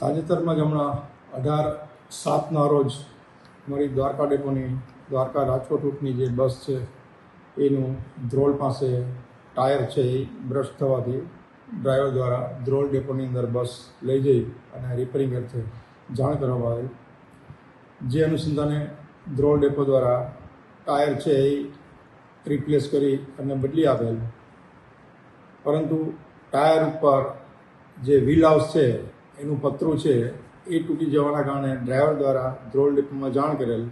તાજેતરમાં જ હમણાં અઢાર સાતના રોજ મારી દ્વારકા ડેપોની દ્વારકા રાજકોટ રૂટની જે બસ છે, એનું ધ્રોલ પાસે ટાયર છે એ બ્રશ થવાથી ડ્રાઈવર દ્વારા ધ્રોલ ડેપોની અંદર બસ લઈ જઈ અને રિપેરિંગ અર્થે જાણ કરવામાં આવી જે અનુસંધાને ધ્રોલ ડેપો દ્વારા ટાયર છે એ રિપ્લેસ કરી અને બદલી આપેલ. પરંતુ ટાયર ઉપર જે વ્હીલ હાઉસ છે, એનું પતરું છે, એ તૂટી જવાના કારણે ડ્રાઈવર દ્વારા ધ્રોલ ડિપોમાં જાણ કરેલ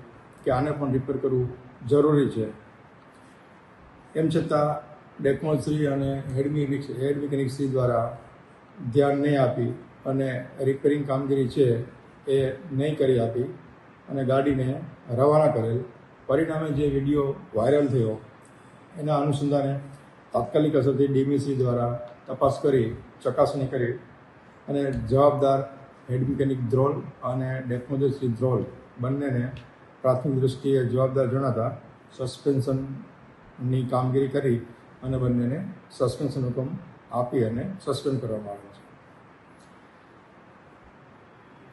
કે આને પણ રિપેર કરવું જરૂરી છે. એમ છતાં ડેપોશ્રી અને હેડ મિકેનિક હેડ મિકેનિકશ્રી દ્વારા ધ્યાન નહીં આપી અને રિપેરિંગ કામગીરી છે, એ નહીં કરી આપી અને ગાડીને રવાના કરેલ. પરિણામે જે વીડિયો વાયરલ થયો, એના અનુસંધાને તાત્કાલિક અસરથી ડીમીસી દ્વારા તપાસ કરી, ચકાસણી કરી અને જવાબદાર હેડ મિકેનિક ધ્રોલ અને શ્રી ધ્રોલ બંનેને પ્રાથમિક દૃષ્ટિએ જવાબદાર જણાતા સસ્પેન્શનની કામગીરી કરી અને બંનેને સસ્પેન્શન હુકમ આપી અને સસ્પેન્ડ કરવામાં આવ્યો છે.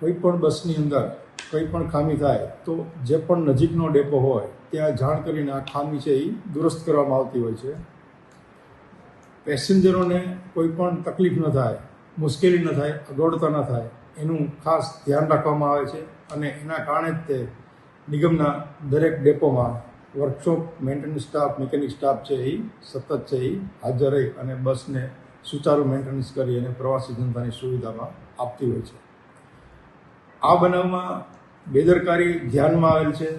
કોઈ પણ બસની અંદર કંઈ પણ ખામી થાય તો જે પણ નજીકનો ડેપો હોય, ત્યાં જાણ કરીને આ ખામી છે એ દુરસ્ત કરવામાં આવતી હોય છે. પેસેન્જરોને કોઈ પણ તકલીફ ન થાય, મુશ્કેલી ન થાય, અગવડતા ન થાય, એનું ખાસ ધ્યાન રાખવામાં આવે છે અને એના કારણે જ તે નિગમના દરેક ડેપોમાં workshop, maintenance staff, mechanic staff છે એ સતત છે એ હાજર રહી અને બસને સુચારુ મેન્ટેનન્સ કરી અને પ્રવાસી જનતાની સુવિધામાં આપતી હોય છે. આ બનાવમાં બેદરકારી ધ્યાનમાં આવેલ છે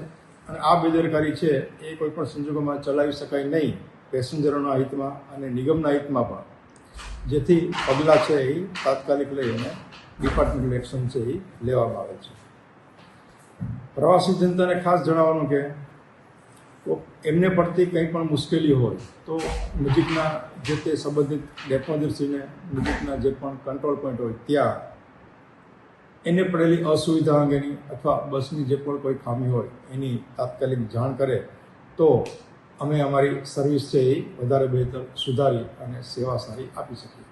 અને આ બેદરકારી છે એ કોઈ પણ સંજોગોમાં ચલાવી શકાય નહીં. પેસેન્જરોના હિતમાં અને નિગમના હિતમાં પણ. જેથી પગલાં છે એ તાત્કાલિક લઈ અને ડિપાર્ટમેન્ટલ એક્શન છે એ લેવામાં આવે છે. પ્રવાસી જનતાને ખાસ જણાવવાનું કે એમને પડતી કંઈ પણ મુશ્કેલી હોય તો નજીકના જે તે સંબંધિત ડેપોઝિટસીને નજીકના જે પણ કંટ્રોલ પોઈન્ટ હોય ત્યાં એને પડેલી અસુવિધા અંગેની અથવા બસની જે પણ કોઈ ખામી હોય એની તાત્કાલિક જાણ કરે તો અમે અમારી સર્વિસ છે એ વધારે બહેતર સુધારી અને સેવા સારી આપી શકીએ.